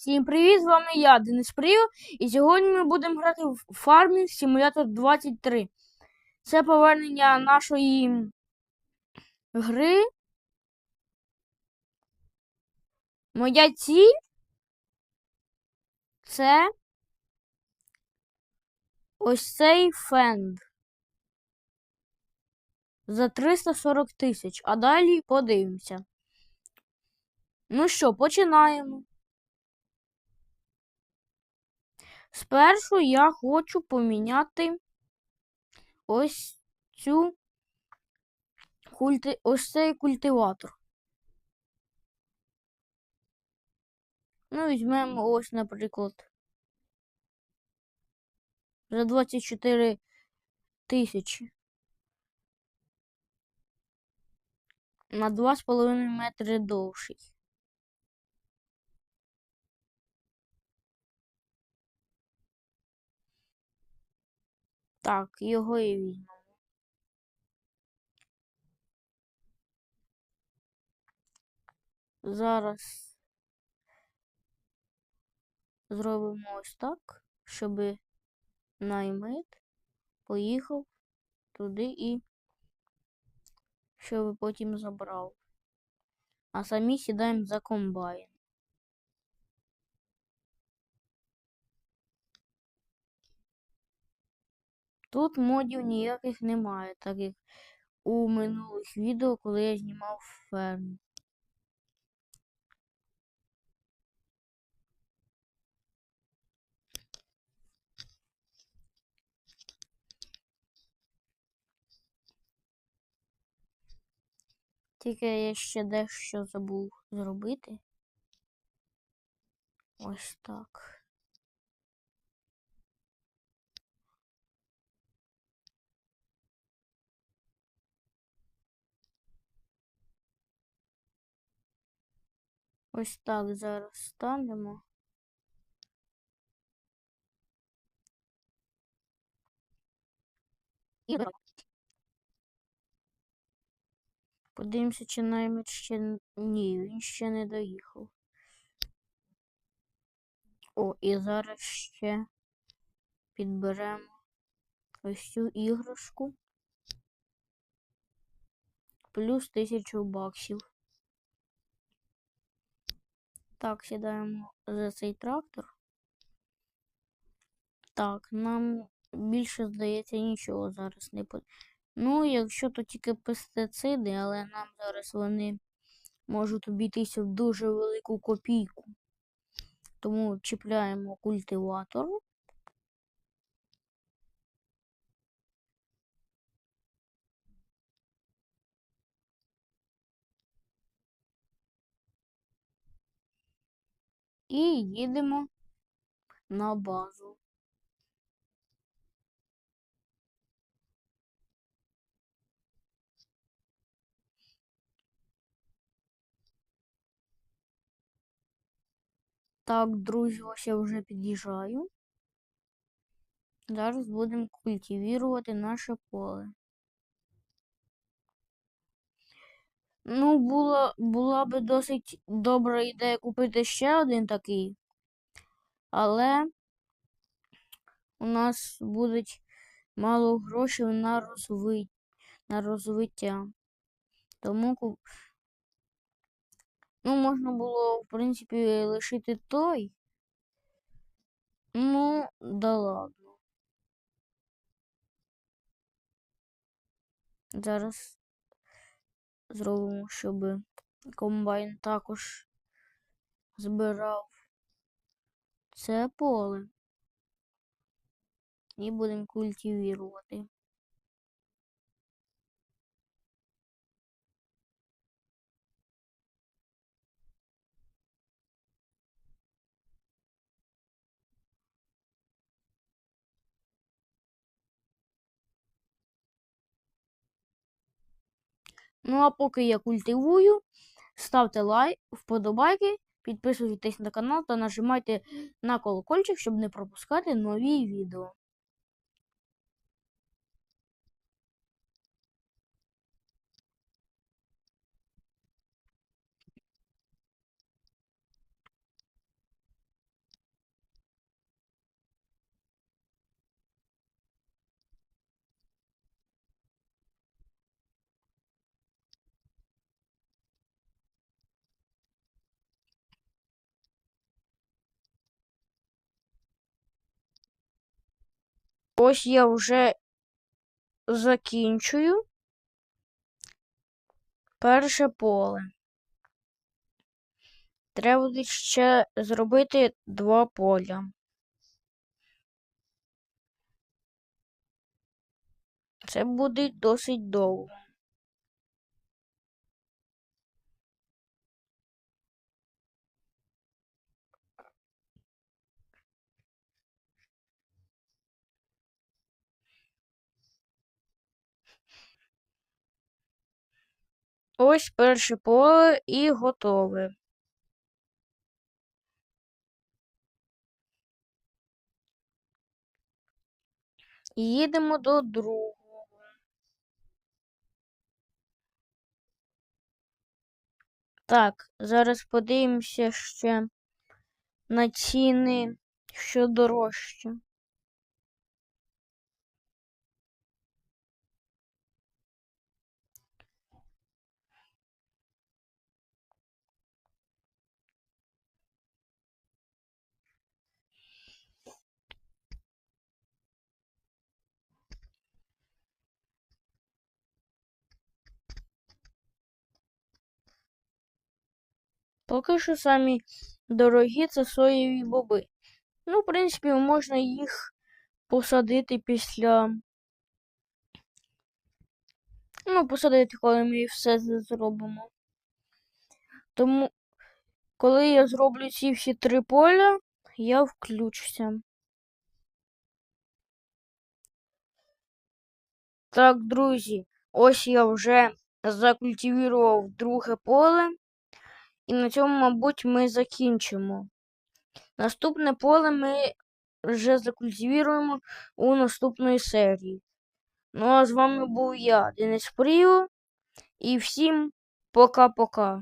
Всім привіт! З вами я, Денис Пріо, і сьогодні ми будемо грати в Farming Simulator 23. Це повернення нашої гри. Моя ціль це ось цей фенд. За 340 тисяч, а далі подивимося. Ну що, починаємо. Спершу я хочу поміняти ось цю культи... ось цей культиватор. Ну, візьмемо ось, наприклад, за 24 тисячі. На 2,5 метри довший. Так, його і візьмемо. Зараз зробимо ось так, щоб наймит поїхав туди і щоб потім забрав. А самі сідаємо за комбайн. Тут модів ніяких немає, так як у минулих відео, коли я знімав ферму. Тільки я ще дещо забув зробити. Ось так. Ось так зараз ставимо. І Подивимося, чи наймит ще ні, він ще не доїхав. О, і зараз ще підберемо ось цю іграшку. Плюс тисячу баксів. Так, сідаємо за цей трактор. Так, нам більше, здається, нічого зараз не потрібно. Ну, якщо то тільки пестициди, але нам зараз вони можуть обійтися в дуже велику копійку. Тому чіпляємо культиватор. І їдемо на базу. Так, друзі, ось я вже під'їжджаю. Зараз будемо культивувати наше поле. Ну, була, була би досить добра ідея купити ще один такий, але у нас буде мало грошей на розви... на розвиття. Тому куп... ну, можна було, в принципі, лишити той. Ну, да ладно. Зараз зробимо, щоб комбайн також збирав це поле. І будемо культивувати. Ну, а поки я культивую, ставте лайк, вподобайки, підписуйтесь на канал та нажимайте на колокольчик, щоб не пропускати нові відео. Ось я вже закінчую перше поле. Треба буде ще зробити два поля. Це буде досить довго. Ось перше поле і готове. Їдемо до другого. Так, зараз подивимося ще на ціни, що дорожче. Поки що самі дорогі це соєві боби. Ну, в принципі, можна їх посадити після. Ну, посадити, коли ми все зробимо. Тому, коли я зроблю ці всі три поля, я включуся. Так, друзі, ось я вже закультивував друге поле. І на цьому, мабуть, ми закінчимо. Наступне поле ми вже закультивуємо у наступної серії. Ну а з вами був я, Денис Пріо, і всім пока-пока.